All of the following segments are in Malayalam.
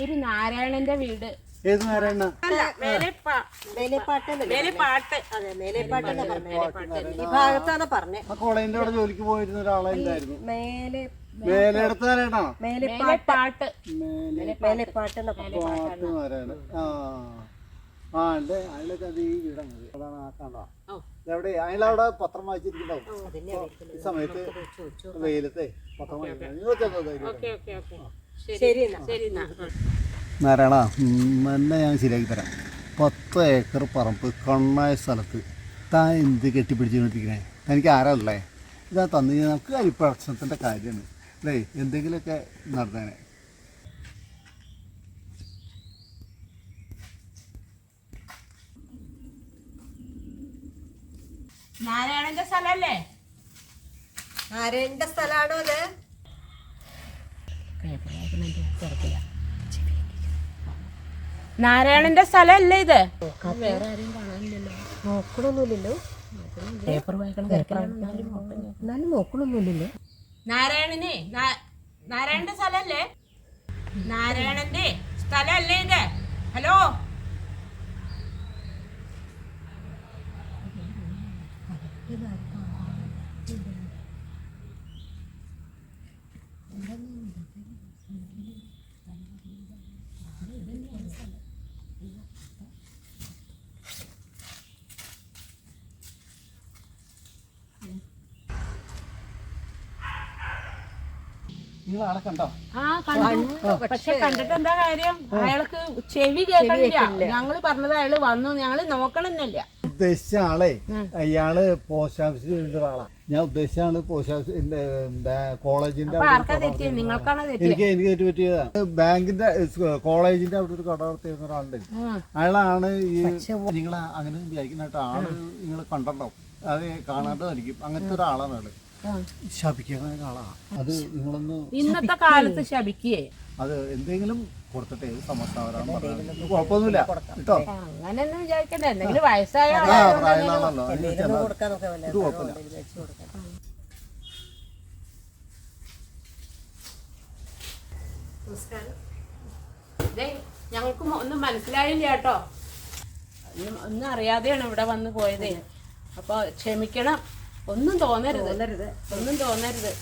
ഒരു നാരായണന്റെ വീട്. ഏത് നാരായണ? മേലെപ്പാട്ട് ഭാഗത്താണ് പറഞ്ഞത് ആ കോളേജിന്റെ അവിടെ ജോലിക്ക് പോയിരുന്ന ഒരാളായിരുന്നു ഉണ്ടായിരുന്നു മേലെ മേലെടുത്ത നാരായണ മേലെ മേലെപ്പാട്ട് പാട്ട്. മേലെ മേലെപ്പാട്ടെന്ന് പറഞ്ഞു നാരായണ ആ. ആ ഉണ്ട്. അയാളൊക്കെ അത് ഈ വീടാണ് അതാണ് ആ കണ്ടോ? എവിടെ അയാളവിടെ പത്രം വായിച്ചിരിക്കുന്നുണ്ടാവും. ഈ സമയത്ത് വെയിലത്തെ പത്രം വായിക്കുന്നത് ശരി. ശരി എന്നാ. ഉം. നാരായണ എന്നെ ഞാൻ ശരിയാക്കി തരാം. പത്ത് ഏക്കർ പറമ്പ് കണ്ണായ സ്ഥലത്ത് താൻ എന്ത് കെട്ടിപ്പിടിച്ചുകൊണ്ടിരിക്കണേ തനിക്ക് ആരല്ലേ ഇതാ തന്നു കഴിഞ്ഞാൽ നമുക്ക് അരിപ്രശ്നത്തിന്റെ കാര്യമാണ്. അല്ലേ? എന്തെങ്കിലുമൊക്കെ നടന്നേനെ. നാരായണന്റെ സ്ഥലല്ലേ? നാരായണന്റെ സ്ഥലമാണോ അത്? നാരായണന്റെ സ്ഥലല്ലേ ഇത്? വേറെ ആരും കാണാനില്ലല്ലോ നോക്കണമൊന്നുമില്ലല്ലോ പേപ്പർ എന്നാലും നോക്കണമൊന്നുമില്ലല്ലോ നാരായണനെ നാ- നാരായണന്റെ സ്ഥലല്ലേ? നാരായണന്റെ സ്ഥലല്ലേ ഇത്? ഹലോ? നിങ്ങൾ ആളെ കണ്ടോ? ആ കണ്ടു. പക്ഷെ കണ്ടിട്ട് എന്താ കാര്യം? അയാൾക്ക് ചെവി കേൾക്കണില്ല. ഞങ്ങൾ പറഞ്ഞത് അയാൾ വന്നു. ഞങ്ങൾ നോക്കണമെന്നില്ല ഉദ്ദേശിച്ച ആളെ അയാൾ പോസ്റ്റ് ഓഫീസിൽ ഇരുന്ന ഒരാളാ. ഞാൻ ഉദ്ദേശിച്ചാണ് പോസ്റ്റ് ഓഫീസിന്റെ കോളേജിന്റെ എനിക്ക് എനിക്ക് തെറ്റ് പറ്റിയതാ. ബാങ്കിന്റെ കോളേജിന്റെ അവിടെ ഒരു കട നടത്തിയിരുന്ന ഒരാളുണ്ട്. അയാളാണ് ഈ നിങ്ങൾ അങ്ങനെ വിചാരിക്കുന്ന ആൾ നിങ്ങൾ കണ്ടോ അത് കാണാണ്ടായിരിക്കും അങ്ങനത്തെ ഒരാളാണ് ആൾ ശപിക്കുന്ന ആളാണ് അത് നിങ്ങളൊന്ന് ഇന്നത്തെ കാലത്ത് ശപിക്കേ. അത് എന്തെങ്കിലും കൊടുത്തിട്ട് ഏത് സമസ്താവരാണ് പറഞ്ഞത് കുഴപ്പമൊന്നുമില്ല. കേട്ടോ? അങ്ങനെയൊന്നും വിചാരിക്കണ്ട. എന്തെങ്കിലും വയസ്സായ കൊടുക്കാന്നൊക്കെ ഇത് കുഴപ്പമില്ല. ഞങ്ങൾക്ക് ഒന്നും മനസ്സിലായില്ല കേട്ടോ. ഒന്നും ഒന്നും അറിയാതെയാണ് ഇവിടെ വന്ന് പോയത്. അപ്പൊ ക്ഷമിക്കണം. ഒന്നും തോന്നരുത്. ഒന്നും തോന്നരുത്.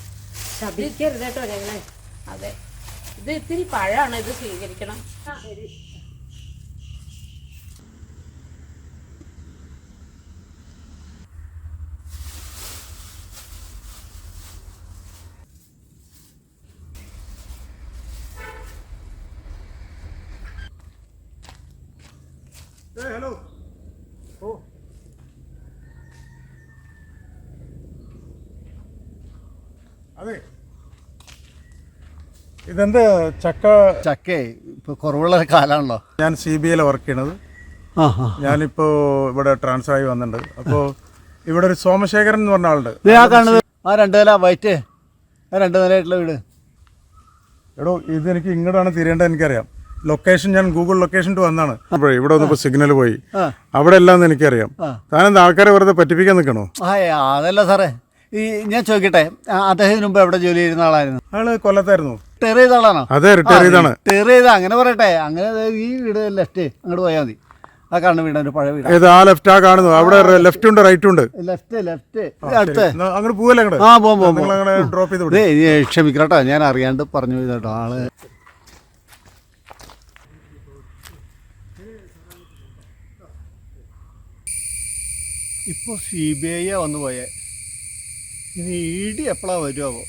ശപിക്കരുത് കേട്ടോ ഞങ്ങളെ. അതെ. ഇത് ഇത്തിരി പഴമാണ്. ഇത് സ്വീകരിക്കണം. ഹലോ. അതെ. ഇതെന്ത് ചക്ക? ചക്കേ ഇപ്പൊ കുറവുള്ള കാലാണല്ലോ. ഞാൻ സി ബി ഐയിൽ വർക്ക് ചെയ്യണത്. ഞാനിപ്പോൾ ഇവിടെ ട്രാൻസ്ഫർ ആയി വന്നിട്ടുണ്ട്. അപ്പോൾ ഇവിടെ ഒരു സോമശേഖരൻ എന്ന് പറഞ്ഞ ആളുണ്ട്. ആ കാണുന്നത്. ആ രണ്ട് നില വൈറ്റ്. ആ രണ്ട് നിലയായിട്ടുള്ള വീട്. എടോ ഇത് എനിക്ക് ഇങ്ങോട്ടാണ് തിരിയേണ്ടത് എനിക്കറിയാം. ലൊക്കേഷൻ ഞാൻ ഗൂഗിൾ ലൊക്കേഷൻ വന്നാണ്. അപ്പോഴേ ഇവിടെ വന്നപ്പോൾ സിഗ്നൽ പോയി. അവിടെ എല്ലാം എനിക്കറിയാം. താനെന്താ ആൾക്കാരെ വെറുതെ പറ്റിപ്പിക്കാൻ നിൽക്കണോ അതല്ല സാറേ. ഈ ഞാൻ ചോദിക്കട്ടെ അദ്ദേഹത്തിന് മുമ്പ് എവിടെ ജോലി ചെയ്യുന്ന ആളായിരുന്നു? ആൾ കൊല്ലത്തായിരുന്നു. റിട്ടയർ ചെയ്ത ആളാണോ? അതെ റിട്ടയർ ചെയ്താണ് റിട്ടയർ ചെയ്ത അങ്ങനെ പറയട്ടെ അങ്ങനെ ഈ വീട് ലെഫ്റ്റ് അങ്ങോട്ട് പോയാൽ മതി. ആ കാണുന്ന വീട് ഒരു പഴയ വീട് ഏത് ആ ലെഫ്റ്റ് ആ കാണുന്നു അവിടെ ലെഫ്റ്റ് ഉണ്ട് റൈറ്റ് ഉണ്ട്. ലെഫ്റ്റ് ലെഫ്റ്റ് അടുത്ത്. അങ്ങോട്ട് പോവല്ലേ അങ്ങോട്ട്? ആ പോകാം പോകാം ഡ്രോപ്പ് ചെയ്ത് ക്ഷമിക്കട്ടോ ഞാൻ അറിയാണ്ട് പറഞ്ഞു കേട്ടോ ആൾ. ഇപ്പോൾ സി ബി ഐ വന്നു പോയേ. ഇനി ഇടി എപ്പോഴാ എപ്പോഴാണ് വരുമോ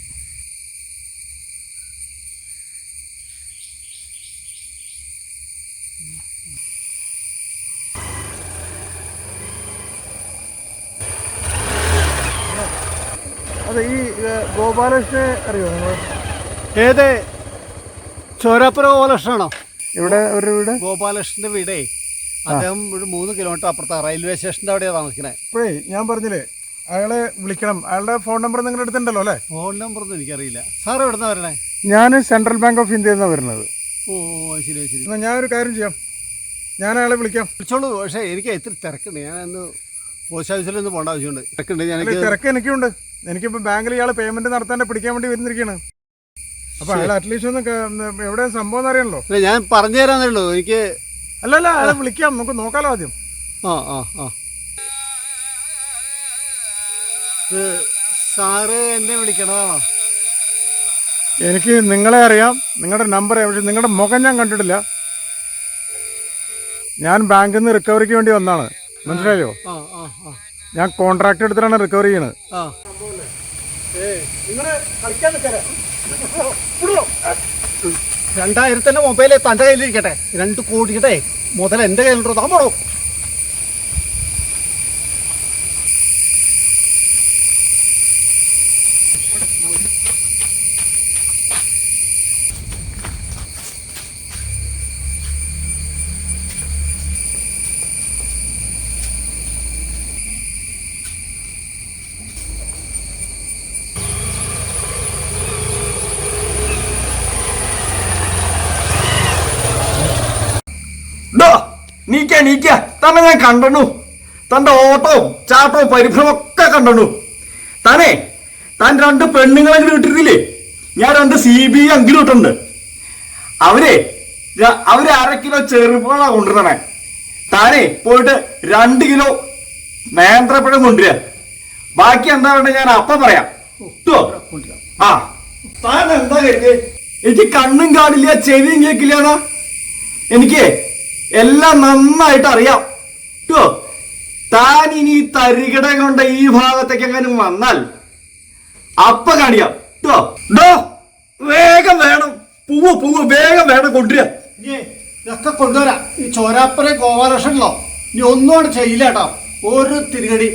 അതെ ഈ ഗോപാലകൃഷ്ണനെ അറിയോ നിങ്ങൾ ഏത്? ചോരാപ്പുര ഗോപാലകൃഷ്ണനാണോ? ഇവിടെ ഒരു വീട്? ഗോപാലകൃഷ്ണന്റെ വീടേ. അദ്ദേഹം ഒരു മൂന്ന് കിലോമീറ്റർ അപ്പുറത്താണ് റെയിൽവേ സ്റ്റേഷന്റെ അവിടെയാണ് താമസിക്കുന്നത് ഇപ്പോഴേ ഞാൻ പറഞ്ഞില്ലേ അയാളെ വിളിക്കണം. അയാളുടെ ഫോൺ നമ്പർ നിങ്ങളുടെ അടുത്തുണ്ടല്ലോ അല്ലേ? ഫോൺ നമ്പർ ഒന്നും എനിക്കറിയില്ല. സാർ എവിടുന്നാ വരണേ? ഞാൻ സെൻട്രൽ ബാങ്ക് ഓഫ് ഇന്ത്യയിൽ നിന്നാണ് വരുന്നത്. ഓ ശരി ശരി. എന്നാൽ ഞാനൊരു കാര്യം ചെയ്യാം. ഞാൻ അയാളെ വിളിക്കാം. വിളിച്ചോളൂ പക്ഷേ എനിക്ക് ഇത്തിരി തിരക്കുണ്ട്. ഞാൻ ഒന്ന് പോസ്റ്റ് ഓഫീസിലൊന്ന് പോകേണ്ട ആവശ്യമുണ്ട്. തിരക്കുണ്ട് ഞാൻ അല്ല, തിരക്ക് എനിക്കുണ്ട്. എനിക്കിപ്പോൾ ബാങ്കിൽ ഇയാൾ പേയ്മെന്റ് നടത്താൻ പിടിക്കാൻ വേണ്ടി വരുന്നിരിക്കുകയാണ് അപ്പോൾ അയാൾ അറ്റ്ലീസ്റ്റ് ഒന്ന് ക- ഒന്ന് എവിടെയാ സംഭവം എന്ന് അറിയണല്ലോ അല്ല ഞാൻ പറഞ്ഞു തരാന്നേ എനിക്ക് അല്ല അല്ല അയാളെ വിളിക്കാം. നമുക്ക് നോക്കാലോ ആദ്യം. ആ ആ ആ. ഇത് സാറ് എന്നെ വിളിക്കണതാണോ? എനിക്ക് നിങ്ങളെ അറിയാം. നിങ്ങളുടെ നമ്പർ പക്ഷെ നിങ്ങളുടെ മുഖം ഞാൻ കണ്ടിട്ടില്ല. ഞാൻ ബാങ്കിൽ നിന്ന് റിക്കവറിക്ക് വേണ്ടി വന്നാണ്. മനസ്സിലായോ? ഞാൻ കോൺട്രാക്ട് എടുത്തിട്ടാണ് റിക്കവർ ചെയ്യണത്. രണ്ടായിരത്തിന്റെ മൊബൈൽ തന്റെ കയ്യിലിരിക്കട്ടെ. രണ്ട് കോടിയുടെ മുതൽ എന്റെ കയ്യിലുണ്ടോ? താൻ പോടോ നീക്ക എണീക്ക. തന്നെ ഞാൻ കണ്ടണു. തന്റെ ഓട്ടവും ചാട്ടവും പരിഭ്രമം ഒക്കെ കണ്ടണു. താനേ താൻ രണ്ട് പെണ്ണുങ്ങളെങ്കിലും കിട്ടിയിട്ടില്ലേ ഞാൻ രണ്ട് സി ബി അങ്കിലും ഇട്ടുണ്ട് അവരെ അവരെ അര കിലോ ചെറുപ്പഴ കൊണ്ടുവരണേ താനേ പോയിട്ട് രണ്ട് കിലോ നേന്ത്രപ്പഴം കൊണ്ടുവരിക. ബാക്കി എന്താ വേണ്ടത് ഞാൻ അപ്പം പറയാം? ആ. താൻ എന്താ കരുത് എനിക്ക് കണ്ണും കാണില്ല ചെവിയും കേൾക്കില്ല എനിക്ക് എല്ലാം നന്നായിട്ട് അറിയാം. കേട്ടോ താൻ ഇനി തരികിട കൊണ്ട് ഈ ഭാഗത്തേക്ക് എങ്ങനെ വന്നാൽ അപ്പ കാണിയാം കേട്ടോ ഡോ വേഗം വേണം. പൂവ് പൂവ് വേഗം വേണം കൊണ്ടുവരാ ഇതൊക്കെ കൊണ്ടുവരാം. ഈ ചോരാപ്പുര ഗോപാലകൃഷ്ണനല്ലോ ഇനി ഒന്നും അവിടെ ചെയ്യില്ല കേട്ടോ. ഒരു തിരികടി.